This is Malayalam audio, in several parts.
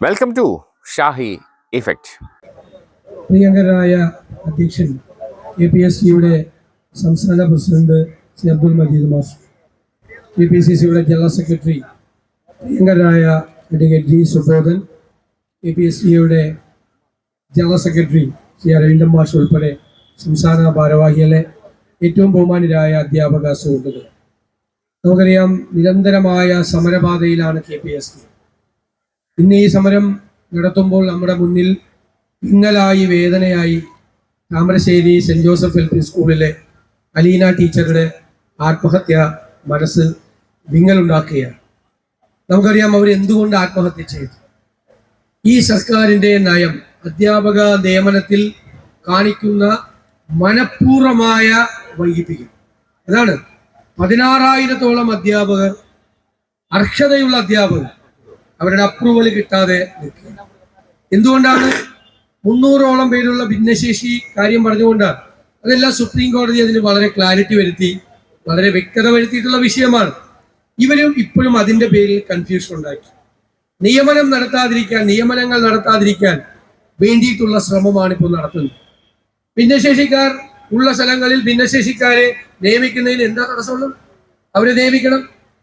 വെൽക്കം ടു ഷാഹി ഇഫക്റ്റ് പ്രിയങ്കരായ അധ്യക്ഷൻ കെ പി എസ് സിയുടെ സംസ്ഥാന പ്രസിഡന്റ് സി അബ്ദുൽ മജീദ് മാഷ് കെ പി സി സിയുടെ general secretary പ്രിയങ്കരായ advocate G Subodhan K P S സിയുടെ ജനറൽ സെക്രട്ടറി സി അരവിന്ദൻ മാഷ് ഉൾപ്പെടെ സംസ്ഥാന ഭാരവാഹികളെ ഏറ്റവും ബഹുമാനരായ അധ്യാപക സുഹൃത്തുക്കൾ നമുക്കറിയാം നിരന്തരമായ സമരപാതയിലാണ് കെ പി എസ് സി. ഇന്ന് ഈ സമരം നടത്തുമ്പോൾ നമ്മുടെ മുന്നിൽ പിങ്ങലായി വേദനയായി Thamarassery saint Joseph L P സ്കൂളിലെ അലീന ടീച്ചറുടെ ആത്മഹത്യ മനസ്സ് വിങ്ങലുണ്ടാക്കുകയാണ്. നമുക്കറിയാം അവർ എന്തുകൊണ്ട് ആത്മഹത്യ ചെയ്തു. ഈ സർക്കാരിന്റെ നയം അധ്യാപക നിയമനത്തിൽ കാണിക്കുന്ന മനഃപൂർവമായ വൈകിപ്പിക്കൽ അതാണ് പതിനാറായിരത്തോളം അധ്യാപകർ അർഹതയുള്ള അധ്യാപകർ അവരുടെ അപ്രൂവൽ കിട്ടാതെ നിൽക്കുക. എന്തുകൊണ്ടാണ് മുന്നൂറോളം പേരുള്ള ഭിന്നശേഷി കാര്യം പറഞ്ഞുകൊണ്ടാണ്? അതെല്ലാം സുപ്രീം കോടതി അതിന് വളരെ ക്ലാരിറ്റി വരുത്തി വളരെ വ്യക്തത വരുത്തിയിട്ടുള്ള വിഷയമാണ്. ഇവരും ഇപ്പോഴും അതിന്റെ പേരിൽ കൺഫ്യൂഷൻ ഉണ്ടാക്കി. നിയമനം നടത്താതിരിക്കാൻ നിയമനങ്ങൾ നടത്താതിരിക്കാൻ വേണ്ടിയിട്ടുള്ള ശ്രമമാണ് ഇപ്പോൾ നടത്തുന്നത്. ഭിന്നശേഷിക്കാർ ഉള്ള സ്ഥലങ്ങളിൽ ഭിന്നശേഷിക്കാരെ നിയമിക്കുന്നതിന് എന്താ തടസ്സമുള്ളത്? അവരെ നിയമിക്കണം.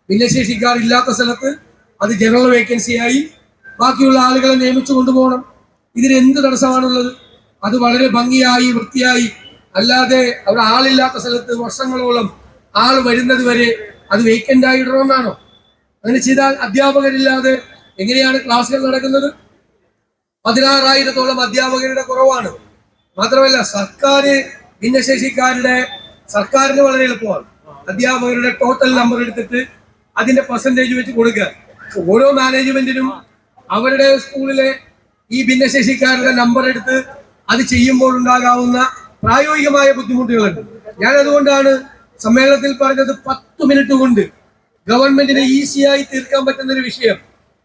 ഭിന്നശേഷിക്കാർ ഇല്ലാത്ത സ്ഥലത്ത് അത് ജനറൽ വേക്കൻസിയായി ബാക്കിയുള്ള ആളുകളെ നിയമിച്ചു കൊണ്ടുപോകണം. ഇതിന് എന്ത് തടസ്സമാണുള്ളത്? അത് വളരെ ഭംഗിയായി വൃത്തിയായി അല്ലാതെ അവിടെ ആളില്ലാത്ത സ്ഥലത്ത് വർഷങ്ങളോളം ആൾ വരുന്നത് വരെ അത് വേക്കന്റ് ആയി ഇടണമെന്നാണോ അങ്ങനെ ചെയ്താൽ അധ്യാപകരില്ലാതെ എങ്ങനെയാണ് ക്ലാസ്സുകൾ നടക്കുന്നത്? പതിനാറായിരത്തോളം അധ്യാപകരുടെ കുറവാണ്. മാത്രമല്ല സർക്കാർ ഭിന്നശേഷിക്കാരുടെ സർക്കാരിന് വളരെ എളുപ്പമാണ്. അധ്യാപകരുടെ ടോട്ടൽ നമ്പർ എടുത്തിട്ട് അതിന്റെ പെർസെന്റേജ് വെച്ച് കൊടുക്കുക. ഓരോ മാനേജ്മെന്റിനും അവരുടെ സ്കൂളിലെ ഈ ഭിന്നശേഷിക്കാരുടെ നമ്പർ എടുത്ത് അത് ചെയ്യുമ്പോൾ ഉണ്ടാകാവുന്ന പ്രായോഗികമായ ബുദ്ധിമുട്ടുകളുണ്ട്. ഞാൻ അതുകൊണ്ടാണ് സമ്മേളനത്തിൽ പറഞ്ഞത് പത്ത് മിനിറ്റ് കൊണ്ട് ഗവൺമെന്റിനെ ഈസിയായി തീർക്കാൻ പറ്റുന്ന ഒരു വിഷയം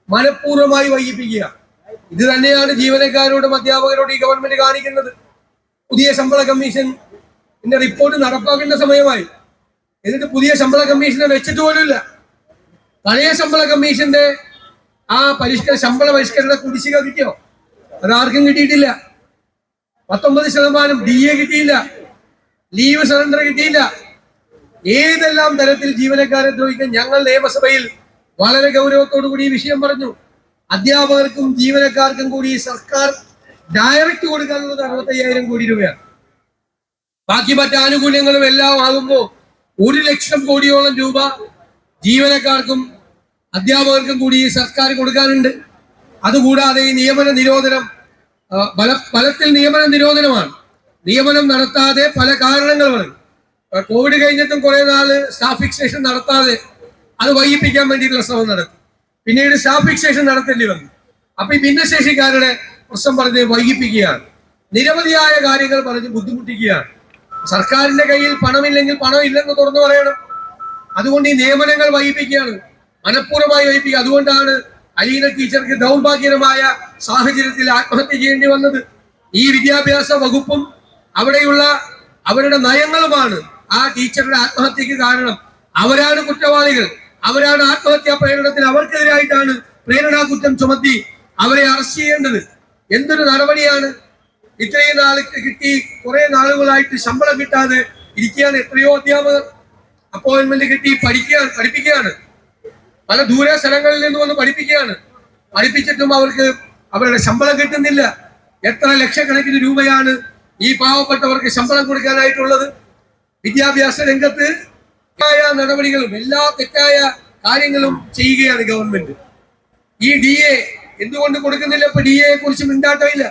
മനഃപൂർവമായി വൈകിപ്പിക്കുക. ഇത് തന്നെയാണ് ജീവനക്കാരോടും അധ്യാപകരോടും ഈ ഗവൺമെന്റ് കാണിക്കുന്നത്. പുതിയ ശമ്പള കമ്മീഷൻ റിപ്പോർട്ട് നടപ്പാക്കേണ്ട സമയമായി. എന്നിട്ട് പുതിയ ശമ്പള കമ്മീഷനെ വെച്ചിട്ട് പോലുമില്ല. പഴയ ശമ്പള കമ്മീഷന്റെ ആ പരിഷ്കര ശമ്പള പരിഷ്കരണ കുടിശ്ശിക കിട്ടിയോ അത് ആർക്കും കിട്ടിയിട്ടില്ല. പത്തൊമ്പത് ശതമാനം ഡി എ കിട്ടിയില്ല. ലീവ് സറണ്ടർ കിട്ടിയില്ല. ഏതെല്ലാം തരത്തിൽ ജീവനക്കാരെ ദ്രോഹിക്കാൻ ഞങ്ങൾ നിയമസഭയിൽ വളരെ ഗൗരവത്തോടു കൂടി ഈ വിഷയം പറഞ്ഞു. അധ്യാപകർക്കും ജീവനക്കാർക്കും കൂടി സർക്കാർ ഡയറക്റ്റ് കൊടുക്കാനുള്ളത് അറുപത്തയ്യായിരം കോടി രൂപയാണ്. ബാക്കി മറ്റ് ആനുകൂല്യങ്ങളും എല്ലാം ആകുമ്പോൾ ഒരു ലക്ഷം കോടിയോളം രൂപ ജീവനക്കാർക്കും അധ്യാപകർക്കും കൂടി ഈ സർക്കാർ കൊടുക്കാനുണ്ട്. അതുകൂടാതെ ഈ നിയമന നിരോധനം ബല ബലത്തിൽ നിയമന നിരോധനമാണ്. നിയമനം നടത്താതെ പല കാരണങ്ങളുമാണ്. ആ, കോവിഡ് കഴിഞ്ഞിട്ടും കുറെ നാൾ സ്റ്റാഫ് ഫിക്സേഷൻ നടത്താതെ അത് വൈകിപ്പിക്കാൻ വേണ്ടിയിട്ടുള്ള ശ്രമം നടത്തി. പിന്നീട് സ്റ്റാഫ് ഫിക്സേഷൻ നടത്തേണ്ടി വന്നു. അപ്പൊ ഈ ഭിന്നശേഷിക്കാരുടെ പ്രശ്നം പറഞ്ഞ് വൈകിപ്പിക്കുകയാണ്. നിരവധിയായ കാര്യങ്ങൾ പറഞ്ഞ് ബുദ്ധിമുട്ടിക്കുകയാണ്. സർക്കാരിന്റെ കയ്യിൽ പണമില്ലെങ്കിൽ പണം ഇല്ലെന്ന് തുറന്നു പറയണം. അതുകൊണ്ട് ഈ നിയമനങ്ങൾ വൈകിപ്പിക്കുകയാണ്. മനഃപൂർവമായി ഒഴിപ്പിക്കുക അതുകൊണ്ടാണ് അലീന ടീച്ചർക്ക് ദൗർഭാഗ്യകരമായ സാഹചര്യത്തിൽ ആത്മഹത്യ ചെയ്യേണ്ടി വന്നത്. ഈ വിദ്യാഭ്യാസ വകുപ്പും അവിടെയുള്ള അവരുടെ നയങ്ങളുമാണ് ആ ടീച്ചറുടെ ആത്മഹത്യക്ക് കാരണം. അവരാണ് കുറ്റവാളികൾ. അവരാണ് ആത്മഹത്യാ പ്രേരണത്തിന് അവർക്കെതിരായിട്ടാണ് പ്രേരണാ കുറ്റം ചുമത്തി അവരെ അറസ്റ്റ് ചെയ്യേണ്ടത്. എന്തൊരു നടപടിയാണ്? ഇത്രയും നാൾ കിട്ടി കുറെ നാളുകളായിട്ട് ശമ്പളം കിട്ടാതെ ഇരിക്കുകയാണ് എത്രയോ അധ്യാപകർ. അപ്പോയിന്റ്മെന്റ് കിട്ടി പഠിക്കുകയാണ് പഠിപ്പിക്കുകയാണ്. പല ദൂര സ്ഥലങ്ങളിൽ നിന്ന് വന്ന് പഠിപ്പിക്കുകയാണ്. പഠിപ്പിച്ചിട്ടും അവർക്ക് അവരുടെ ശമ്പളം കിട്ടുന്നില്ല. എത്ര ലക്ഷക്കണക്കിന് രൂപയാണ് ഈ പാവപ്പെട്ടവർക്ക് ശമ്പളം കൊടുക്കാനായിട്ടുള്ളത്? വിദ്യാഭ്യാസ രംഗത്ത് നടപടികളും എല്ലാ തെറ്റായ കാര്യങ്ങളും ചെയ്യുകയാണ് ഗവൺമെന്റ് ഈ ഡി എ എന്തുകൊണ്ട് കൊടുക്കുന്നില്ല? ഇപ്പൊ ഡി എയെ കുറിച്ച് മിണ്ടാട്ടമില്ല.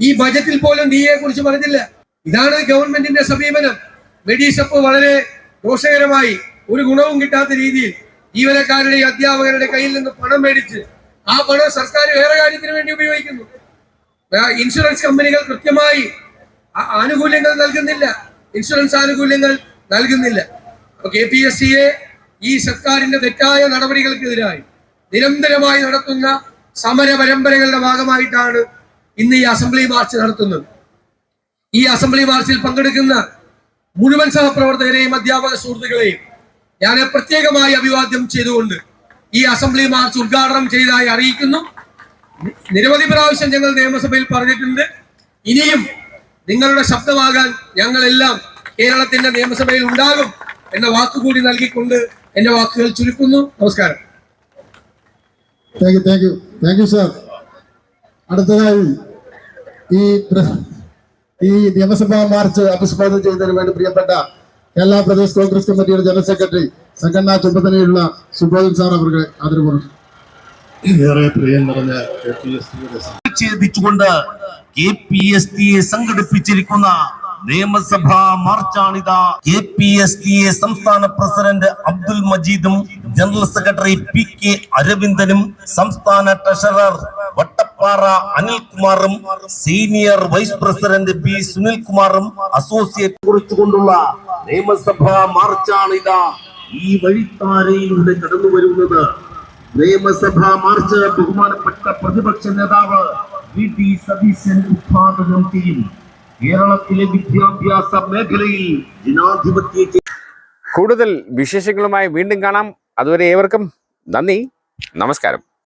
ഈ ബജറ്റിൽ പോലും ഡി എയെ കുറിച്ച് പറഞ്ഞില്ല. ഇതാണ് ഗവൺമെന്റിന്റെ സമീപനം. മെഡീസപ്പ് വളരെ ദോഷകരമായി. ഒരു ഗുണവും കിട്ടാത്ത രീതിയിൽ ജീവനക്കാരുടെ അധ്യാപകരുടെ കയ്യിൽ നിന്ന് പണം മേടിച്ച് ആ പണം സർക്കാർ വേറെ കാര്യത്തിന് വേണ്ടി ഉപയോഗിക്കുന്നു. ഇൻഷുറൻസ് കമ്പനികൾ കൃത്യമായി ആനുകൂല്യങ്ങൾ നൽകുന്നില്ല. ഇൻഷുറൻസ് ആനുകൂല്യങ്ങൾ നൽകുന്നില്ല. അപ്പൊ കെ പി എസ് സിയെ ഈ സർക്കാരിന്റെ തെറ്റായ നടപടികൾക്കെതിരായി നിരന്തരമായി നടത്തുന്ന സമര പരമ്പരകളുടെ ഭാഗമായിട്ടാണ് ഇന്ന് ഈ അസംബ്ലി മാർച്ച് നടത്തുന്നത്. ഈ അസംബ്ലി മാർച്ചിൽ പങ്കെടുക്കുന്ന മുഴുവൻ സഹപ്രവർത്തകരെയും അധ്യാപക സുഹൃത്തുക്കളെയും ഞാൻ പ്രത്യേകമായി അഭിവാദ്യം ചെയ്തുകൊണ്ട് ഈ അസംബ്ലി മാർച്ച് ഉദ്ഘാടനം ചെയ്തതായി അറിയിക്കുന്നു. നിരവധി പ്രാവശ്യം ഞങ്ങൾ നിയമസഭയിൽ പറഞ്ഞിട്ടുണ്ട്. ഇനിയും നിങ്ങളുടെ ശബ്ദമാകാൻ ഞങ്ങളെല്ലാം കേരളത്തിന്റെ നിയമസഭയിൽ ഉണ്ടാകും എന്ന വാക്കുകൂടി നൽകിക്കൊണ്ട് എന്റെ വാക്കുകൾ ചുരുക്കുന്നു. നമസ്കാരം. അടുത്തതായി ഈ ഈ നിയമസഭാ മാർച്ച് അഭിസംബോധന ചെയ്യുന്നതിന് വേണ്ടി പ്രിയപ്പെട്ട കേരള പ്രദേശ് കോൺഗ്രസ് കമ്മിറ്റിയുടെ ജനറൽ സെക്രട്ടറി സംഘടനാ ചുമതലയുള്ള സുബോധൻ സാർ അവർക്ക് ആദരവ് ഏറെ പ്രിയം നിറഞ്ഞ കെ പി എസ് സിയുടെ പ്രതിഷേധിച്ചുകൊണ്ട് കെ പി എസ് ടി സംഘടിപ്പിച്ചിരിക്കുന്ന നിയമസഭാ മാർച്ചാണിത K P S T A സംസ്ഥാന പ്രസിഡന്റ് അബ്ദുൽ മജീദും ജനറൽ സെക്രട്ടറി പി കെ അരവിന്ദനും സംസ്ഥാന ട്രഷറർ വട്ടപ്പാറ അനിൽകുമാറും സീനിയർ വൈസ് പ്രസിഡന്റ് പി സുനിൽകുമാറും അസോസിയേറ്റ് കുറിച്ചുകൊണ്ടുള്ള നിയമസഭാ മാർച്ചാണിത ഈ വഴിത്താരയിലൂടെ കടന്നു വരുന്നത്. നിയമസഭാ മാർച്ച് ബഹുമാനപ്പെട്ട പ്രതിപക്ഷ നേതാവ് വി ടി സതീശൻ ഉദ്ഘാടനം ചെയ്യും. കേരളത്തിലെ വിദ്യാഭ്യാസ മേഖലയിൽ ജനാധിപത്യ കൂടുതൽ വിശേഷങ്ങളുമായി വീണ്ടും കാണാം. അതുവരെ ഏവർക്കും നന്ദി. നമസ്കാരം.